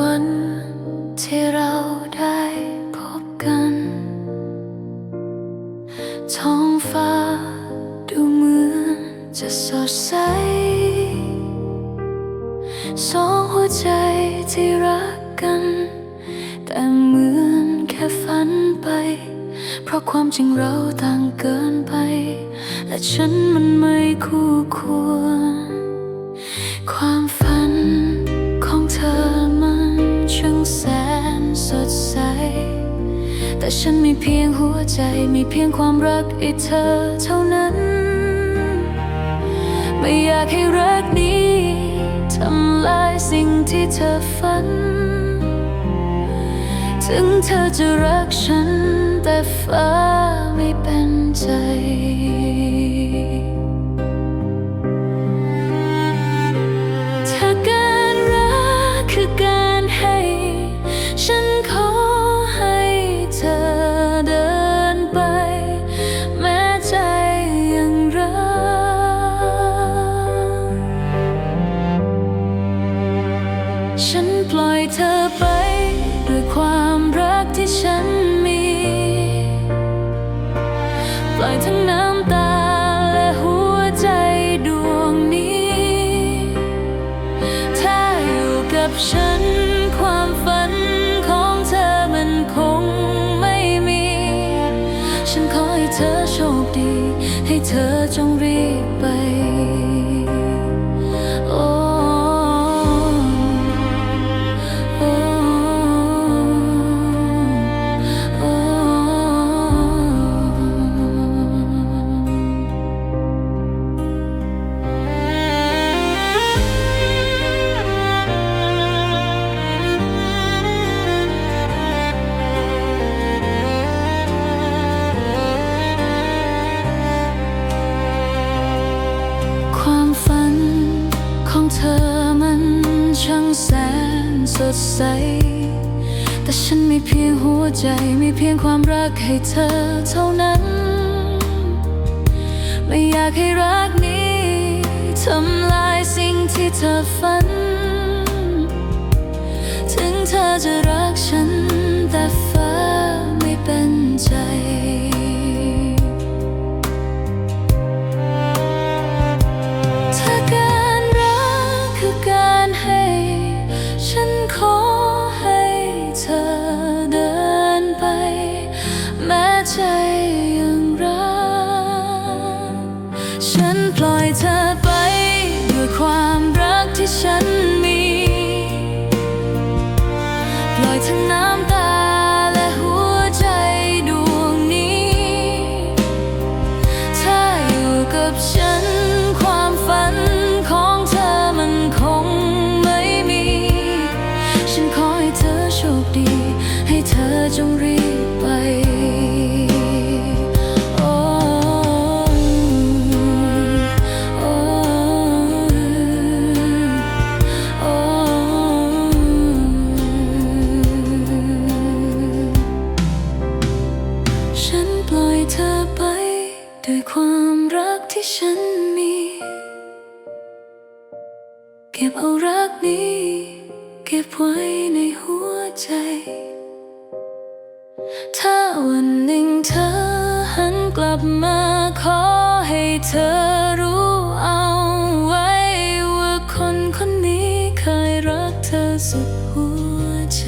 วันที่เราได้พบกัน ท้องฟ้าดูเหมือนจะสดใส สองหัวใจที่รักกัน แต่เหมือนแค่ฝันไป เพราะความจริงเราต่างเกินไป และฉันมันไม่คู่ควร ความ แต่ฉันมีเพียงหัวใจมีเพียงความรักให้เธอเท่านั้น ไม่อยากให้รักนี้ทำลายสิ่งที่เธอฝัน ถึงเธอจะรักฉันแต่ฟ้าไม่เป็นใจ ฉันปล่อยเธอไปด้วยความรักที่ฉันมี ปล่อยทั้งน้ำตาและหัวใจดวงนี้ ถ้าอยู่กับฉัน สดใส แต่ฉันมีเพียงหัวใจมีเพียงความรักให้เธอเท่านั้น ไม่อยากให้รักนี้ทำลายสิ่งที่เธอฝัน ถึงเธอจะรักฉันแต่ฟ้าไม่เป็นใจ ฉันปล่อยเธอไปด้วยความรักที่ฉัน ฉันมี เก็บเอารักนี้ เก็บไว้ในหัวใจ ถ้าวันหนึ่งเธอหันกลับมาขอให้เธอรู้เอาไว้ ว่าคนคนนี้เคยรักเธอสุดหัวใจ